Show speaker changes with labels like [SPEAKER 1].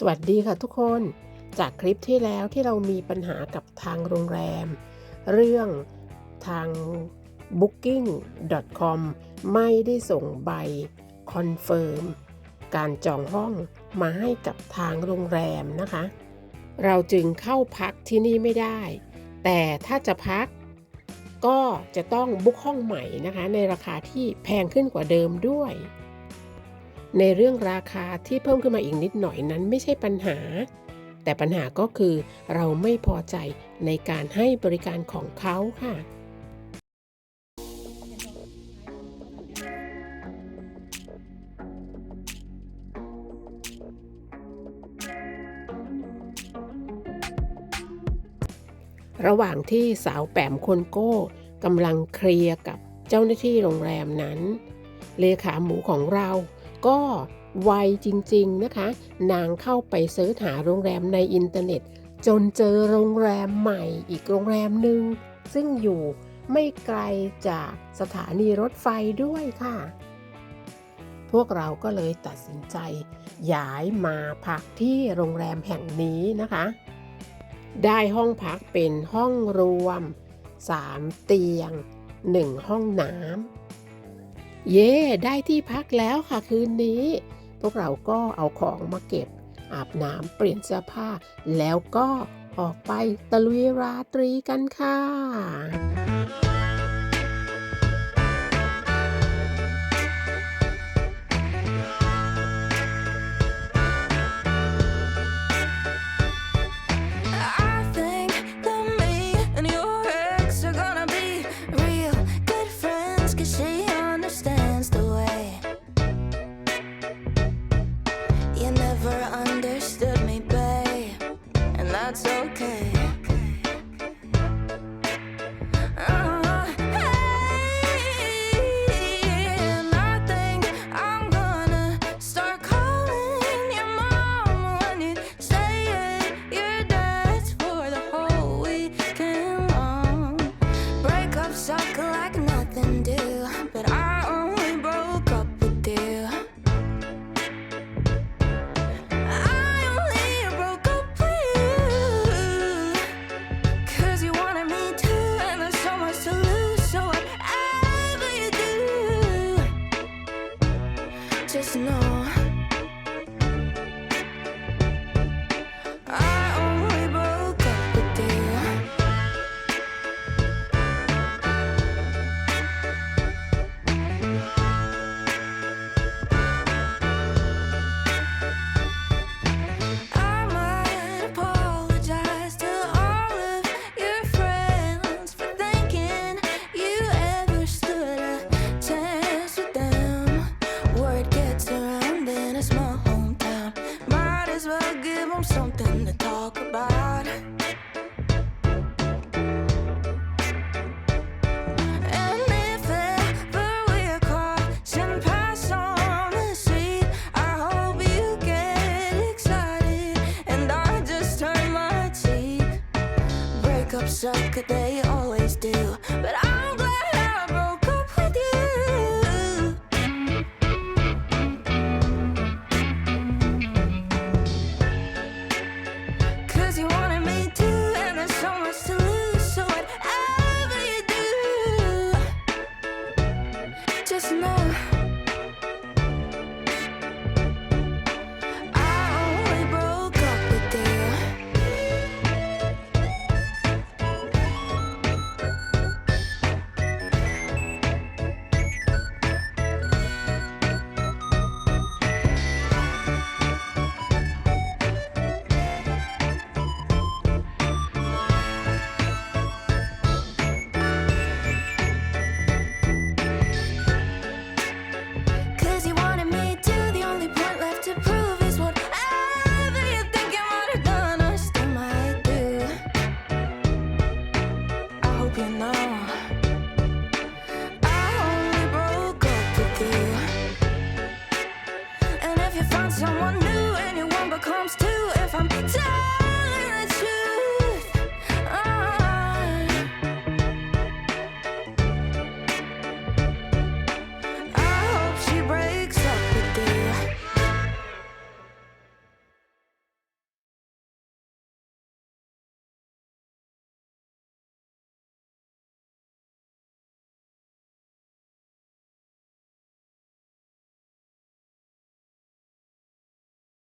[SPEAKER 1] สวัสดีค่ะทุกคน จากคลิปที่แล้วที่เรามีปัญหากับทางโรงแรม เรื่องทาง booking.com ไม่ได้ส่งใบคอนเฟิร์มการจองห้องมาให้กับทางโรงแรมนะคะ เราจึงเข้าพักที่นี่ไม่ได้ แต่ถ้าจะพักก็จะต้องบุ๊กห้องใหม่นะคะ ในราคาที่แพงขึ้นกว่าเดิมด้วย ในเรื่องราคาที่เพิ่มขึ้นมาอีกนิดหน่อยนั้นไม่ใช่ปัญหา แต่ปัญหาก็คือเราไม่พอใจในการให้บริการของเขาค่ะระหว่างที่สาวแปมคนโก้กำลังเคลียร์กับเจ้าหน้าที่โรงแรมนั้น เลขาหมูของเรา ก็ไวจริงๆนะคะ นางเข้าไปเสิร์ชหาโรงแรมในอินเทอร์เน็ต จนเจอโรงแรมใหม่อีกโรงแรมหนึ่ง ซึ่งอยู่ไม่ไกลจากสถานีรถไฟด้วยค่ะ พวกเราก็เลยตัดสินใจ ย้ายมาพักที่โรงแรมแห่งนี้นะคะ ได้ห้องพักเป็นห้องรวม 3 เตียง 1 ห้องน้ำ เย่ได้ที่พักแล้วค่ะคืนนี้ พวกเราก็เอาของมาเก็บ อาบน้ำเปลี่ยนเสื้อผ้า แล้วก็ออกไปตะลุยราตรีกันค่ะ
[SPEAKER 2] that's okay. no cheek. Breakups suck, they always do, but I you know I only broke up with you. And if you find someone new Anyone becomes two. If I'm down